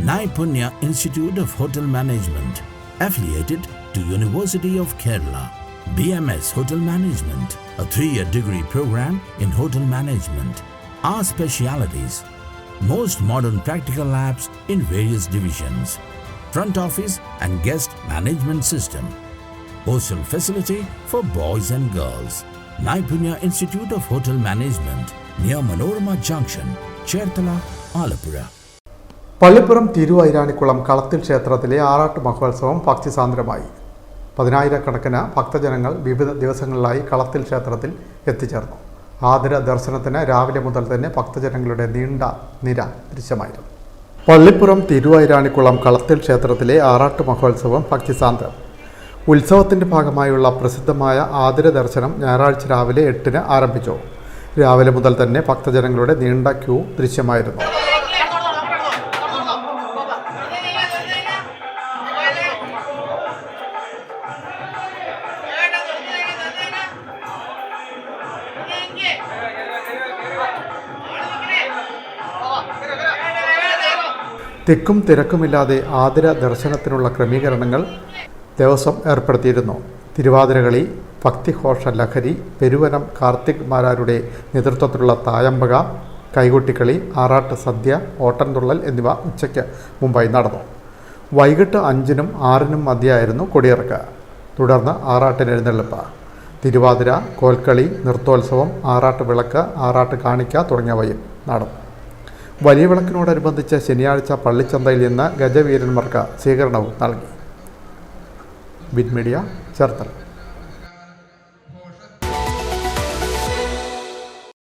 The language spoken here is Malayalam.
Naipunya Institute of Hotel Management, affiliated to University of Kerala. BMS Hotel Management, a three-year degree program in hotel management. Our specialities, most modern practical labs in various divisions, front office and guest management system, hostel facility for boys and girls. Naipunya Institute of Hotel Management, near Manorama Junction, Chertala, Alapura. Pallippuram Thiruvairanikkulam കളത്തിൽ ക്ഷേത്രത്തിലെ ആറാട്ട് മഹോത്സവം ഭക്തിസാന്ദ്രമായി. പതിനായിരക്കണക്കിന് ഭക്തജനങ്ങൾ വിവിധ ദിവസങ്ങളിലായി കളത്തിൽ ക്ഷേത്രത്തിൽ എത്തിച്ചേർന്നു. ആതിര ദർശനത്തിന് രാവിലെ മുതൽ തന്നെ ഭക്തജനങ്ങളുടെ നീണ്ട നിര ദൃശ്യമായിരുന്നു. പള്ളിപ്പുറം തിരുവൈരാണിക്കുളം കളത്തിൽ ക്ഷേത്രത്തിലെ ആറാട്ട് മഹോത്സവം ഭക്തിസാന്ദ്രം. ഉത്സവത്തിന്റെ ഭാഗമായുള്ള പ്രസിദ്ധമായ ആതിര ദർശനം ഞായറാഴ്ച രാവിലെ എട്ടിന് ആരംഭിച്ചു. രാവിലെ മുതൽ തന്നെ ഭക്തജനങ്ങളുടെ നീണ്ട ക്യൂ ദൃശ്യമായിരുന്നു. തിക്കും തിരക്കുമില്ലാതെ ആതിര ദർശനത്തിനുള്ള ക്രമീകരണങ്ങൾ ദേവസ്വം ഏർപ്പെടുത്തിയിരുന്നു. തിരുവാതിരകളി ഭക്തിഘോഷ ലഹരി പെരുവനം കാർത്തിക് മാരാരുടെ നേതൃത്വത്തിലുള്ള തായമ്പക കൈകൊട്ടിക്കളി ആറാട്ട് സദ്യ ഓട്ടൻതുള്ളൽ എന്നിവ ഉച്ചയ്ക്ക് മുമ്പായി നടന്നു. വൈകിട്ട് അഞ്ചിനും ആറിനും മധ്യയായിരുന്നു കൊടിയിറക്ക്. തുടർന്ന് ആറാട്ടിന് എഴുന്നള്ളിപ്പ്. തിരുവാതിര കോൽക്കളി നൃത്തോത്സവം ആറാട്ട് വിളക്ക് ആറാട്ട് കാണിക്ക തുടങ്ങിയവയും നടന്നു. വലിയ വിളക്കിനോടനുബന്ധിച്ച് ശനിയാഴ്ച പള്ളിച്ചന്തയിൽ നിന്ന് ഗജവീരന്മാർക്ക് സ്വീകരണവും നൽകി. Bit media Cherthala.